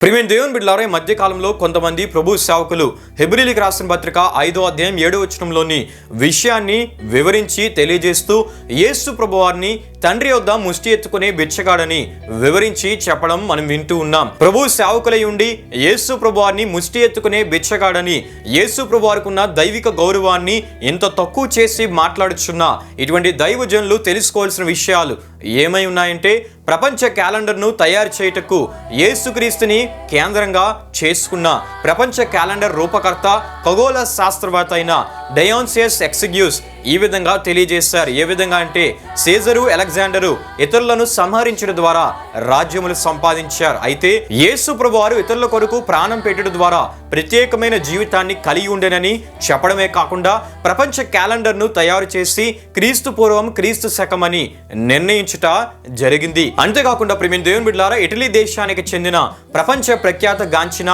ప్రిమిన్ దేవుని బిడ్డలారా ఈ మధ్య కాలంలో కొంతమంది ప్రభు సేవకులు హెబ్రిలికి రాసిన పత్రిక ఐదో అధ్యాయం ఏడో వచనంలోని విషయాన్ని వివరించి తెలియజేస్తూ యేసు ప్రభు వారిని తండ్రి వద్ద ముష్టి ఎత్తుకునే బిచ్చగాడని వివరించి చెప్పడం మనం వింటూ ఉన్నాం. ప్రభు సేవకులై ఉండి యేసు ప్రభు వారిని ముష్టి ఎత్తుకునే బిచ్చగాడని యేసు ప్రభు వారికి ఉన్న దైవిక గౌరవాన్ని ఇంత తక్కువ చేసి మాట్లాడుచున్నా. ఇటువంటి దైవజనులు తెలుసుకోవాల్సిన విషయాలు ఏమై ఉన్నాయంటే ప్రపంచ క్యాలెండర్ను తయారు చేయుటకు యేసుక్రీస్తుని కేంద్రంగా చేసుకున్న ప్రపంచ క్యాలెండర్ రూపకర్త ఖగోళ శాస్త్రవేత్త అయిన డయాన్సియస్ ఎక్సిగ్యూస్ ఈ విధంగా తెలియజేశారు. ఏ విధంగా అంటే సీజరు అలెగ్జాండరు ఇతరులను సంహరించడం ద్వారా రాజ్యములు సంపాదించారు. అయితే యేసు ప్రభు వారు ఇతరుల కొరకు ప్రాణం పెట్టడం ద్వారా ప్రత్యేకమైన జీవితాన్ని కలిగి ఉండేనని చెప్పడమే కాకుండా ప్రపంచ క్యాలెండర్ను తయారు చేసి క్రీస్తు పూర్వం క్రీస్తు శకమని నిర్ణయించుట జరిగింది. అంతేకాకుండా ప్రేమిన్ దేవుని బిడ్లారా ఇటలీ దేశానికి చెందిన ప్రపంచ ప్రఖ్యాత గాంచిన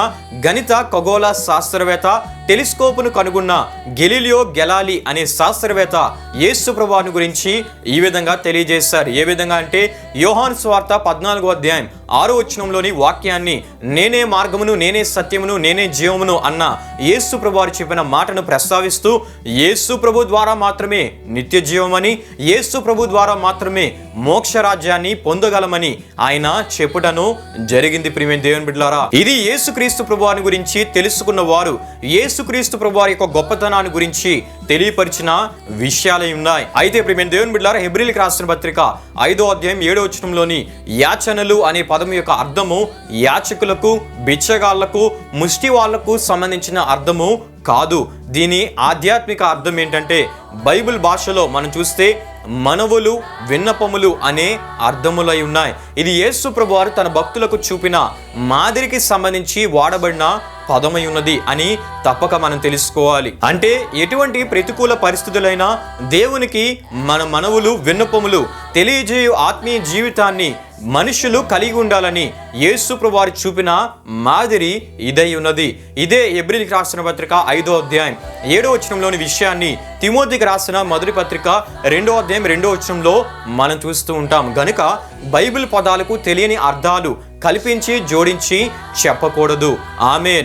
గణిత ఖగోళ శాస్త్రవేత్త టెలిస్కోపును కనుగొన్న గెలీలియో గెలాలి అనే శాస్త్రవేత్త యేసు గురించి ఈ విధంగా తెలియజేశారు. ఏ విధంగా అంటే యోహాన్ స్వార్త పద్నాలుగో అధ్యాయం ఆరో వచనంలోని వాక్యాన్ని నేనే మార్గమును నేనే సత్యమును నేనే జీవమును అన్న యేసు ప్రభువారు చెప్పిన మాటను ప్రస్తావిస్తూ యేసు ప్రభు ద్వారా మాత్రమే నిత్య జీవమని యేసు ప్రభు ద్వారా మాత్రమే మోక్ష రాజ్యాన్ని పొందగలమని ఆయన చెప్పుటను జరిగింది. ప్రియమైన దేవుని బిడ్డలారా ఇది యేసుక్రీస్తు ప్రభువారి గురించి తెలుసుకున్న వారు యేసుక్రీస్తు ప్రభువారి యొక్క గొప్పతనాన్ని గురించి తెలియపరిచిన విషయాలై ఉన్నాయి. అయితే ప్రియమైన దేవుని బిడ్డారా హెబ్రిల్కి రాసిన పత్రిక ఐదో అధ్యాయం ఏడో వచనంలోని యాచనలు అనే పదం యొక్క అర్థము యాచకులకు బిచ్చగాళ్ళకు ముష్టి వాళ్ళకు సంబంధించిన అర్థము కాదు. దీని ఆధ్యాత్మిక అర్థం ఏంటంటే బైబిల్ భాషలో మనం చూస్తే మనవులు విన్నపములు అనే అర్థములై ఉన్నాయి. ఇది యేసు ప్రభు వారు తన భక్తులకు చూపిన మాదిరికి సంబంధించి వాడబడిన పదమై ఉన్నది అని తప్పక మనం తెలుసుకోవాలి. అంటే ఎటువంటి ప్రతికూల పరిస్థితులైనా దేవునికి మన మనవులు విన్నపములు తెలియజేయు ఆత్మీయ జీవితాన్ని మనుషులు కలిగి ఉండాలని యేసు వారు చూపిన మాదిరి ఇదై ఉన్నది ఇదే ఎబ్రిల్కి రాసిన పత్రిక ఐదో అధ్యాయం. ఏడో వచనంలోని విషయాన్ని తిమోతికి రాసిన మొదటి పత్రిక రెండో అధ్యాయం రెండో వచనంలో మనం చూస్తూ ఉంటాం. గనుక బైబిల్ పదాలకు తెలియని అర్థాలు కల్పించి జోడించి చెప్పకూడదు. ఆమెన్.